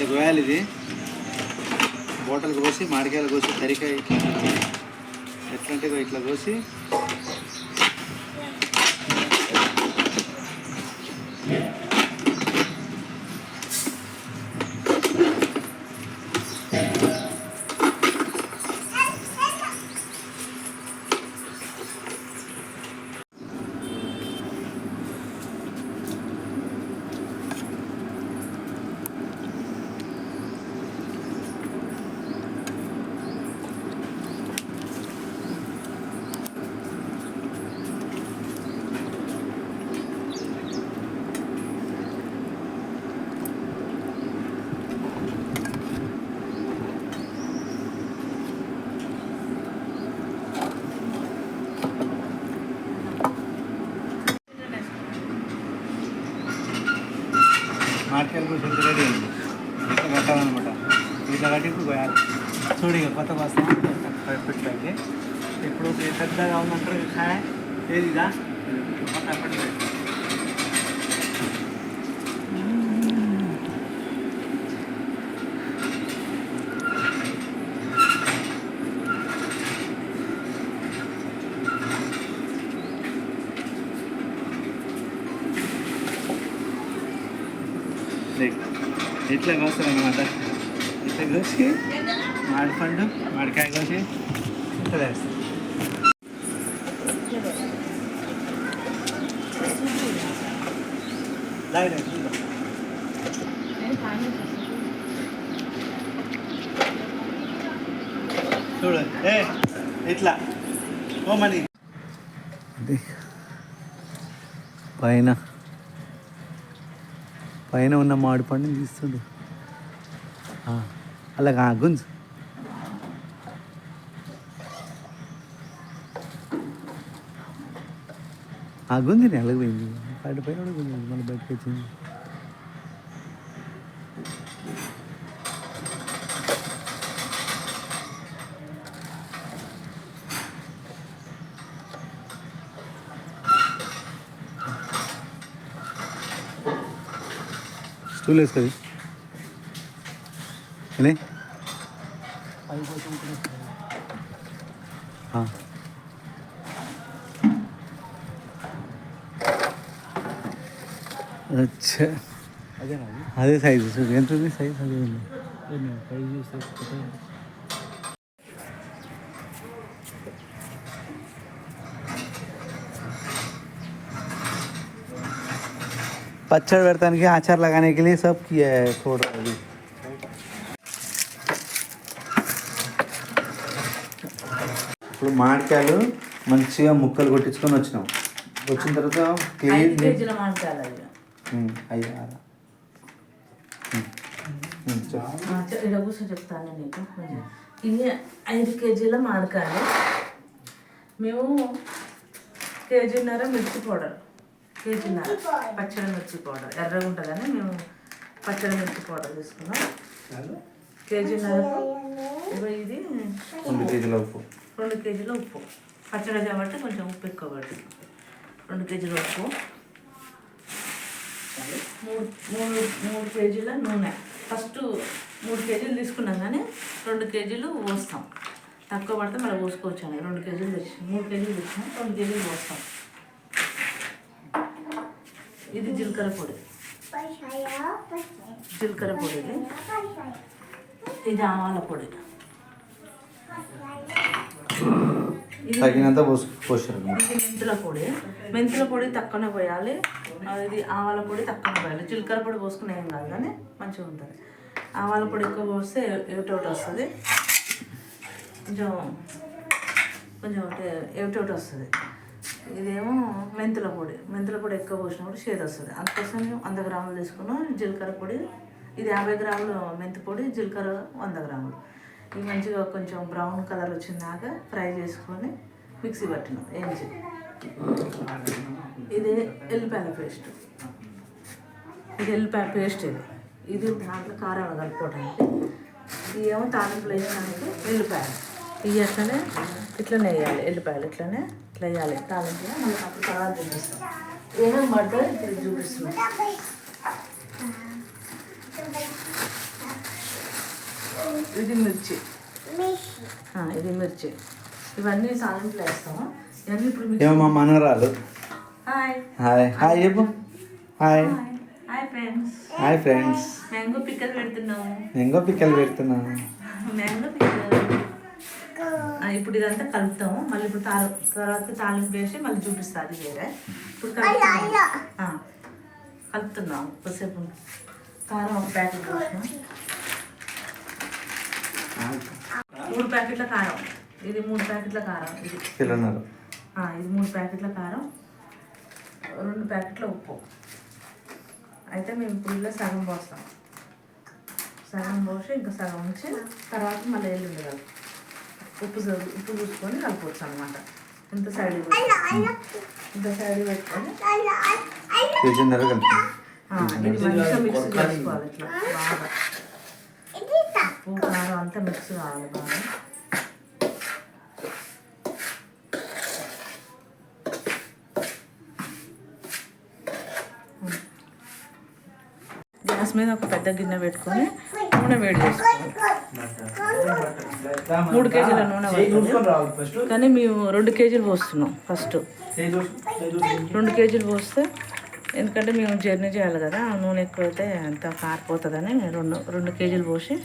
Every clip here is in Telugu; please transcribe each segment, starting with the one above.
ఇట్లా కోయాలి ఇది. బోటలు కోసి మామిడికాయలు కోసి తరికాయ ఇట్లా ఎట్లా ఇట్లా కోసి మామిడికాయలు కోసి ఎంత రెడీ అయింది ఇట్లా కట్టాలన్నమాట ఇట్లా కట్టి ఇప్పుడు కోయాలి చూడు ఇక కొత్త బస్తా. పెట్టడానికి ఇప్పుడు ఇది పెద్దగా ఉందంటారు కాయ ఏది ఇదా? మొత్తం ఇట్లా కోస్తాం అనమాట ఇట్లా కోసి? మామిడి పండు మామిడికాయ కోసి? ఇట్లా వేస్తారు చూడు. ఏ ఇట్లా ఓ మనీ. పైన పైన ఉన్న మామిడి పండుని తీస్తుండు. అలాగా ఆ, గుంజు. ఆ గుంజిని అలాగ పోయింది? పైన పైన కూడా గుంజింది మళ్ళీ బయటకు వచ్చింది. స్టూల్ వేసుకొని ఏనే ఆ. అచ్చా అదే సైజు చూడు ఎంత ఉంది సైజ్ అదే ఉంది పచ్చడి పెడతానికి ఆచార్ लगाने के लिए सब किया है थोड़ा अभी ఇప్పుడు మామిడికాయలు మంచిగా ముక్కలు కొట్టించుకొని వచ్చినాం వచ్చిన తర్వాత ఐదు కేజీ కేజీల మామిడికాయలు అవి ఉమ్, అయ్యి ఆరా. ఉమ్, ఉమ్, చెప్పు. ఇక్కడ కూర్చో చెప్తాను నీకు ఇన్ని ఐదు కేజీల మామిడికాయలు మేము కేజీన్నర మిర్చి పౌడర్ కేజీన్నర పచ్చడి మిర్చి పౌడర్. ఎర్రగా ఉంటుందని మేము పచ్చడి మిర్చి పౌడర్ తీసుకున్నాం. కేజీన్నరకు ఇగో ఇది. రెండు కేజీల ఉప్పు. రెండు కేజీల ఉప్పు. పచ్చడి కాబట్టి కొంచెం ఉప్పు ఎక్కువ పడుతుంది. రెండు కేజీల ఉప్పు. మూడు మూడు మూడు కేజీల నూనె. ఫస్ట్ మూడు కేజీలు తీసుకున్నాం కానీ రెండు కేజీలు పోస్తాం. తక్కువ పడితే మళ్ళీ పోసుకోవచ్చు అని. రెండు కేజీలు తెచ్చి మూడు కేజీలు తెచ్చినాం రెండు కేజీలు పోస్తాం. ఇది జీలకర్ర పొడి. జీలకర్ర పొడి ఇది. ఇది ఆవాల పొడి. తగినంత పోసారు. మెంతుల పొడి. మెంతుల పొడి తక్కువనే పోయాలి. ఇది ఆవాల పొడి తక్కువనే పోయాలి. జీలకర్ర పొడి పోసుకునే ఏం కాదు కానీ మంచిగా ఉంటుంది. ఆవాల పొడి ఎక్కువ పోస్తే ఏమిటోటి వస్తుంది. కొంచెం కొంచెం ఏమిటోటి వస్తుంది. ఇదేమో మెంతుల పొడి. మెంతుల పొడి ఎక్కువ పోసినప్పుడు షేద్ వస్తుంది. అందుకోసం మేము వంద గ్రాములు తీసుకున్నాం జీలకర్ర పొడి. ఇది యాభై గ్రాములు మెంతి పొడి జీలకర్ర వంద గ్రాములు. ఇవి మంచిగా కొంచెం బ్రౌన్ కలర్ వచ్చిందాక ఫ్రై చేసుకొని మిక్సీ పట్టినాం. ఏంచి ఇది ఎల్లిపాయల పేస్ట్. ఇది ఎల్లిపాయ పేస్ట్ ఇది. ఇది దాంట్లో కారాలు కలుపుకోవడానికి ఇది ఏమో తాలింపులు వేయడానికి ఎల్లిపాయలు. ఇవి అట్లనే ఇట్లనే వేయాలి ఎల్లిపాయలు ఇట్లనే. ఇట్లా వేయాలి తాలింపులో మళ్ళీ అప్పుడు తర్వాత చూపిస్తాం. ఏమేమి పడ్డా ఇప్పుడు చూపిస్తున్నాం. ఇది మిర్చి. ఆ, ఇది మిర్చి. ఇవన్నీ సాల్ట్లో వేస్తాము. ఇవన్నీ ఇప్పుడు మిక్సీ ఏమో మా మనవరాలు. హాయ్. హాయ్. హాయ్ చెప్పు. Hi. Hi friends. Hi friends. Mango పిక్కలు పెడుతున్నాము. ఎంగో పిక్కలు పెడుతున్నాను మ్యాంగో పిక్కలు. ఇప్పుడు ఇదంతా కలుపుతాము. మళ్ళీ ఇప్పుడు తాల తర్వాత తాలింపు వేసి మళ్ళీ చూపిస్తా అది వేరే. ఇప్పుడు కలుపుతున్నాం ఆ, కలుపుతున్నాం. కొద్దిసేపు కారం ఒక ప్యాకెట్ మూడు ప్యాకెట్ల కారం. ఇది మూడు ప్యాకెట్ల కారం. ఇది. ఇది మూడు ప్యాకెట్ల కారం. రెండు ప్యాకెట్ల ఉప్పు. అయితే మేము ఇప్పుడు ఇలా సగం పోస్తాం. సగం పోసి ఇంకా సగం ఉంచి తర్వాత మళ్ళీ ఎల్లుండి ఉప్పు ఉప్పు చూసుకొని కలుపువచ్చు అనమాట ఇంత సైడ్ ఇంత సైడ్ పెట్టుకొని. ఇది మంచిగా మిక్స్ చేసుకోవాలి ఇట్లా. బాగా. ఉప్పు కారం అంతా మిక్స్ కావాలి బాగా. గ్యాస్ మీద ఒక పెద్ద గిన్నె పెట్టుకొని నూనె వేడి చేసుకోవాలి మూడు కేజీల నూనె కానీ మేము రెండు కేజీలు పోస్తున్నాం ఫస్ట్. రెండు కేజీలు పోస్తే ఎందుకంటే మేము జర్నీ చేయాలి కదా నూనె ఎక్కువైతే అంత కారిపోతుందని రెండు రెండు కేజీలు పోసి.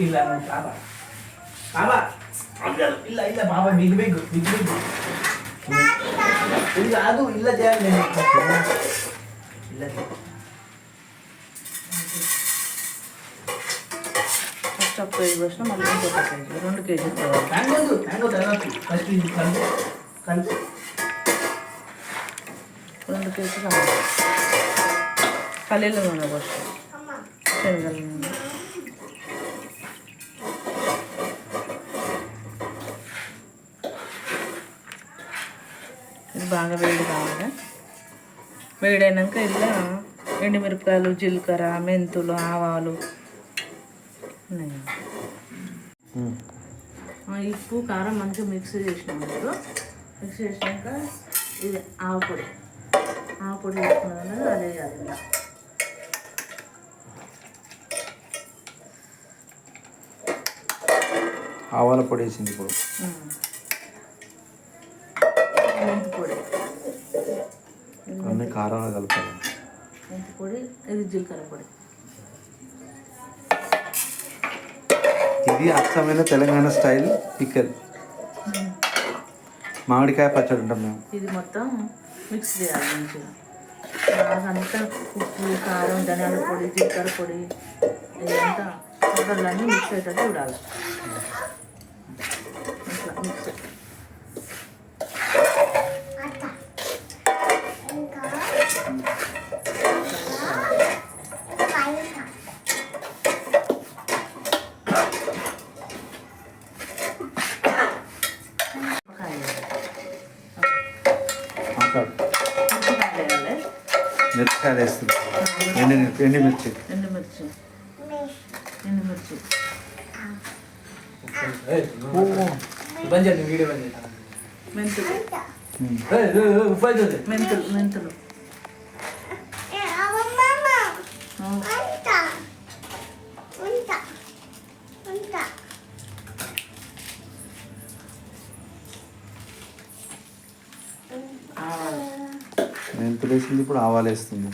ఇలా ఇలా ఇలా బాబా మిగిలిపోయి మిగిలిపోయి ఇది కాదు ఇల్ల చేయండి ఇల్ల ఫస్ట్ ఒక కేజీ పోసిన మళ్ళీ ఇంకొక కేజీ రెండు కేజీలు. రెండు కేజీలు కల్లీల నూనె పోసిన శనగల. నూనె బాగా వేడి కావాలి. వేడైనాక ఇలా ఎండుమిరపకాయలు జీలకర్ర మెంతులు ఆవాలు. ఉప్పు కారం మంచిగా మిక్స్ చేసినాం ఇప్పుడు. మిక్స్ చేసినాక ఇది ఆవు పొడి. ఆవు పొడి వేసుకున్నాను అదే ఆవాల పొడి వేసింది ఇప్పుడు ఉమ్. మెంతి పొడి కలపాలి మెంతి పొడి ఇది జీలకర్ర పొడి. ఇది అచ్చమైన తెలంగాణ స్టైల్ పిక్కల్. మామిడికాయ పచ్చడి ఉంటాం మేము. ఇది మొత్తం మిక్స్ చేయాలి మంచిగా. అంతా ఉప్పు కారం ధనియాల పొడి జీలకర్ర పొడి ఇదంతా పౌడర్లన్నీ మిక్స్ అయ్యేటట్టు చూడాలి. మిక్స్ సార్ మిరపకాయలు వేస్తున్నాం ఎండి ఎండిమిర్చి ఎండుమిర్చి ఎండుమిర్చి మెంతులు మెంతులు మెంతులు మెంతులు వేసింది ఇప్పుడు ఆవాలు వేస్తుంది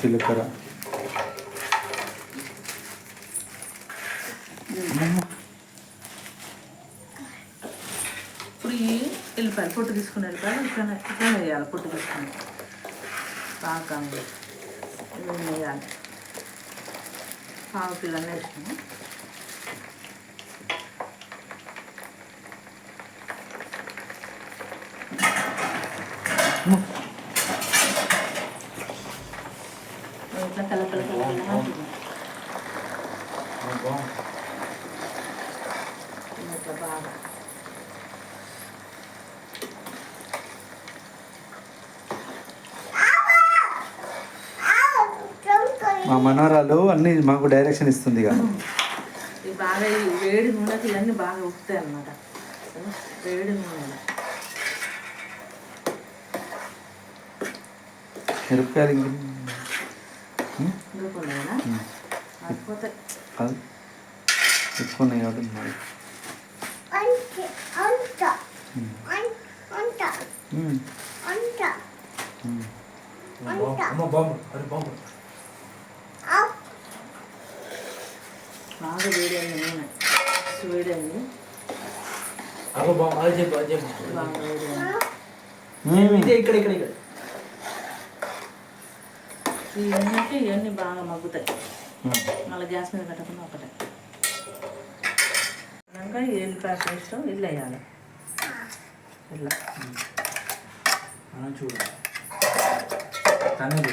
జీలకర్ర. ఇప్పుడు ఈ పొట్టు తీసుకుని కదా ఇట్లా ఇట్లా వేయాలి పొట్టు తీసుకుని. బాగా వేయాలి. పావు కిలో వేసినాము ఇట్లా కలకల కలకల అంటుంది. ఇట్లా బాగా మా మనవరాలు అన్ని మాకు డైరెక్షన్ ఇస్తుంది ఈ బాగా ఈ వేడి నూనెకి ఇవన్నీ బాగా ఉప్పుతాయి అన్నమాట. వేడి మిరపకాయలు కాదు ఎక్కువ ఉన్నాయి కాబట్టి మరి. అమ్మ బాంబు. అది బాంబు. బాగా వేడి అయింది నూనె మస్తు వేడి అయింది. అమ్మ బాంబు అది చెప్పు అది చెప్పు. బాగా వేడి అయింది. మ్మ్. ఇదే ఇక్కడ ఇక్కడ ఇక్కడ. నూనెకి ఇవన్నీ బాగా మగ్గుతాయి. మళ్ళీ గ్యాస్ మీద పెట్టకుండా ఒకటే. ఇంకా ఎల్లిపాయ పేస్ట్ ఇల్లు వేయాలి. ఇట్లా మనం చూడు. తనది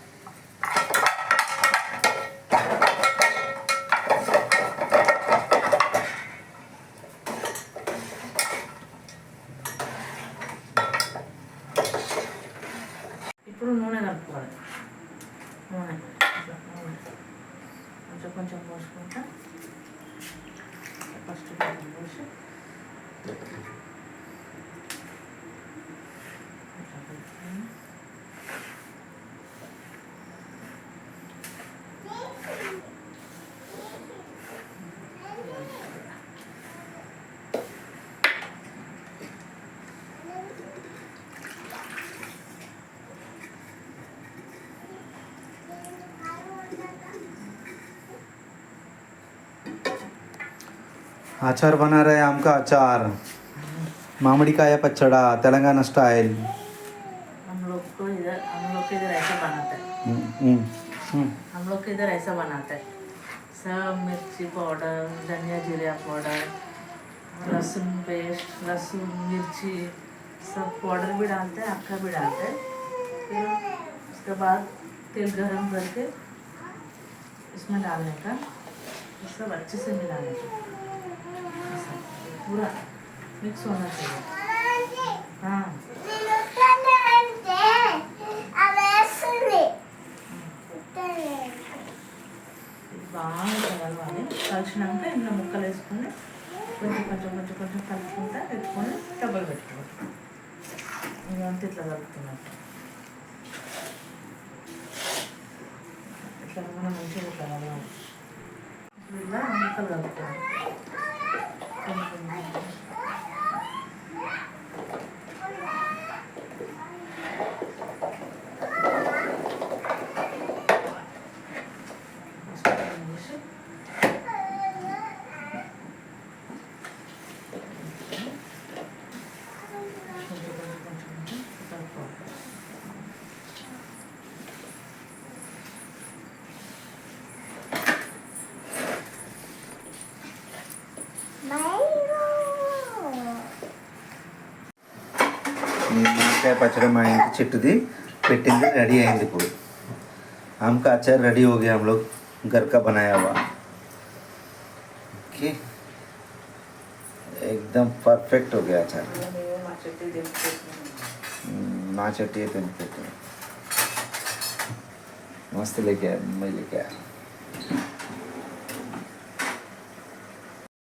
ఇప్పుడు నూనె కలుపుకోవాలి अचार बना रहे हैं आम का अचार मामड़ीकाయ पचड़ा तेलंगाना स्टाइल। हम लोग को इधर हम लोग के इधर ऐसा बनाते हैं। हम लोग के इधर ऐसा बनाते हैं। सब मिर्ची पाउडर धनिया जीरा पाउडर लहसुन पेस्ट लहसुन मिर्ची सब पाउडर भी डालते हैं अक्खा भी डालते हैं। फिर उसके बाद तेल गरम करके इसमें डालने का सब अच्छे से मिलाने का। కూర మిక్స్ ఉన్నది. బాగా కలవాలి. కలిసినాక ఇందులో ముక్కలు వేసుకుని కొంచెం కొంచెం కొంచెం కొంచెం కలుపుకుంటా పెట్టుకొని డబ్బులు పెట్టుకోవచ్చు ఇదంతా ఇట్లా కలుపుతున్నట్టు. ఇట్లా మనం మంచిగా కలవాలి. ఇలా ముక్కలు కలుపుకోవాలి. Thank you. నిమ్మకాయ పచ్చడి మా ఇంటి చెట్టుది పెట్టింది రెడీ అయింది ఇప్పుడు आम का अचार रेडी हो गया हम लोग घर का बनाया हुआ ओके एकदम परफेक्ट हो गया अचार మేము మా చెట్టు తెంపుకుంటున్నాం हम्म, ना चटिए तो नहीं मस्त लेके आया मुंबई लेके आया